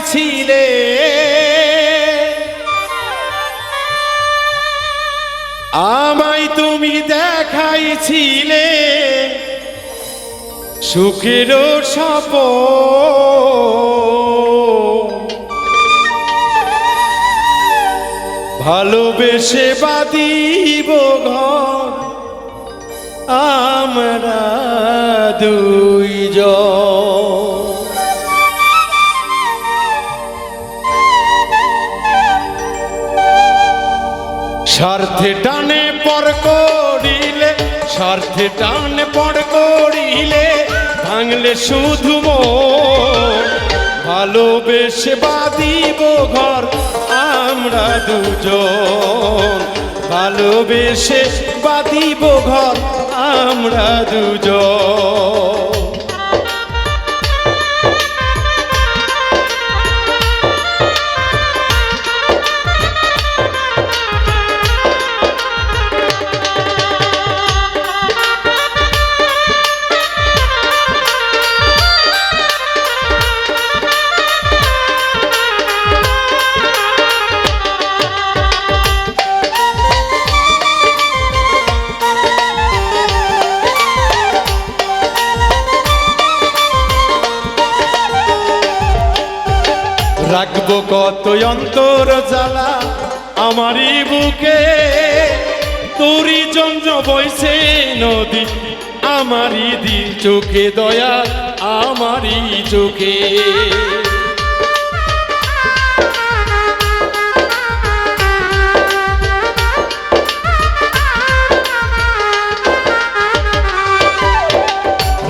দেখাইছিলে আমায় তুমি দেখাইছিলে। সুখের সপ ভালোবেসে বাদিব ঘর। আমরা দুইজন। স্বার্থে টানে পর করিলে, স্বার্থে টানে পর করিলে, ভাঙলে শুধু ভালোবেসে বাদিব ঘর, আমরা দুজন। ভালোবেসে বাদিব ঘর, আমরা দুজন। রাখব কত অন্তর জ্বালা আমারই বুকে। তোরই জঞ্জ বইছে নদী, আমারই দি চোখে দয়া, আমারই চোখে।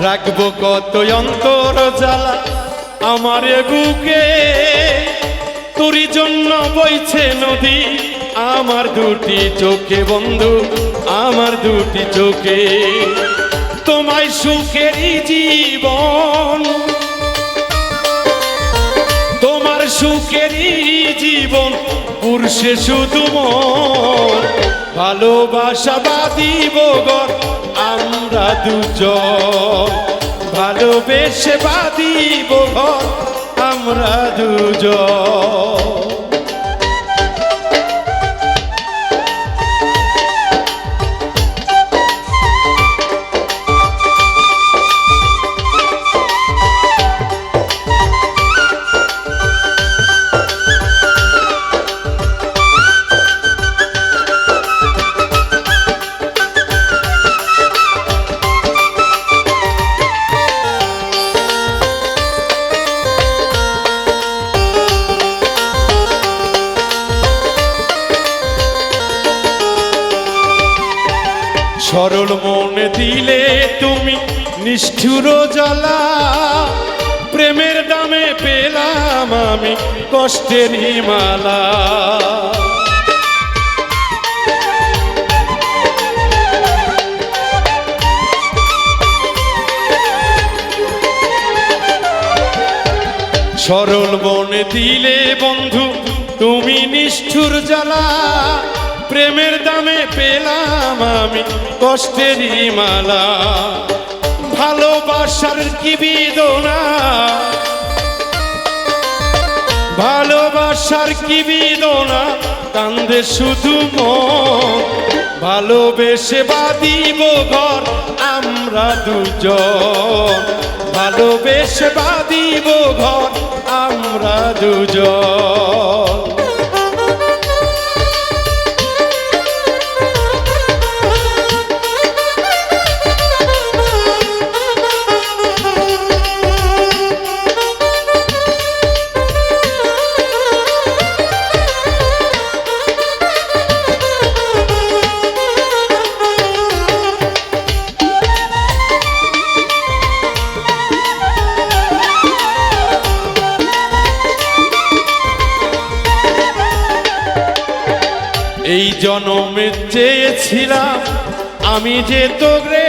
রাখব কত অন্তর জ্বালা আমার বুকে। তোরই জন্য বইছে নদী। আমার দুটি চোখে বন্ধু, আমার দুটি চোখে। তোমায় সুখেরই জীবন। তোমার সুখেরই জীবন, পুরুষে শুধু মন। ভালোবাসা বাদিব গর, আমরা দুজন। ভালোবেসে বাদিব ঘর আমরা দুজন। সরল মনে দিলে তুমি নিষ্ঠুর জ্বালা। প্রেমের দামে পেলাম আমি কষ্টের মালা সরল মনে দিলে বন্ধু, তুমি নিষ্ঠুর জ্বালা। প্রেমের দামে পেলাম আমি কষ্টেরই মালা। ভালোবাসার কি বেদনা? ভালোবাসার কি বেদনা? কান্দে শুধু মন। ভালোবেসে বাদিব ঘর, আমরা দুজন। ভালোবেসে বাদিব ঘর, আমরা দুজন। এই জনমে চেয়েছিলাম আমি যে তোরে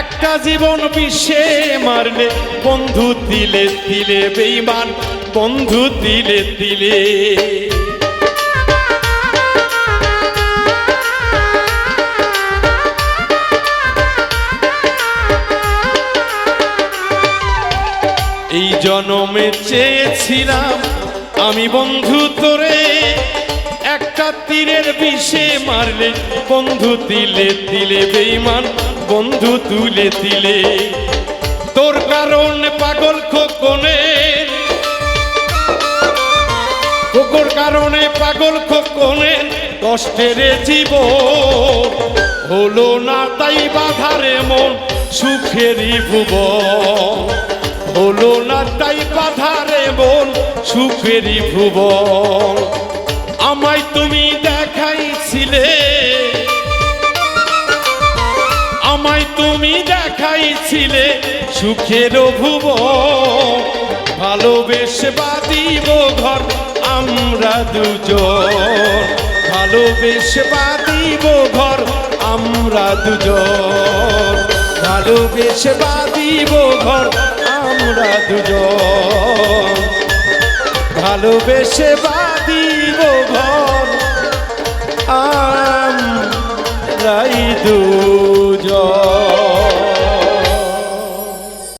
একটা জীবন বিষে মারলে, বন্ধু দিলে দিলে বেইমান, বন্ধু দিলে দিলে। এই জনমে চেয়েছিলাম আমি বন্ধু তোরে তীরের বিষে মারলে, বন্ধু তিলে তিলে বেইমান বন্ধু তুলে তিলে তোর কারণে পাগল খোকনের কুকুর কারণে পাগল খোকনের কষ্টের জীব হলো না তাই বাধারে মন সুখেরই ভুব হলো না তাই বাধারে মন সুখেরই ভুব আমায় তুমি দেখাইছিলে। আমায় তুমি দেখাইছিলে সুখের ভুব ভালোবেসে বাদিব ঘর, আমরা দুজন। ভালোবেসে বাদিব ঘর, আমরা দুজন। ভালোবেসে বাদিব ঘর, আমরা দুজন। ভালোবেসে বাদিব ঘর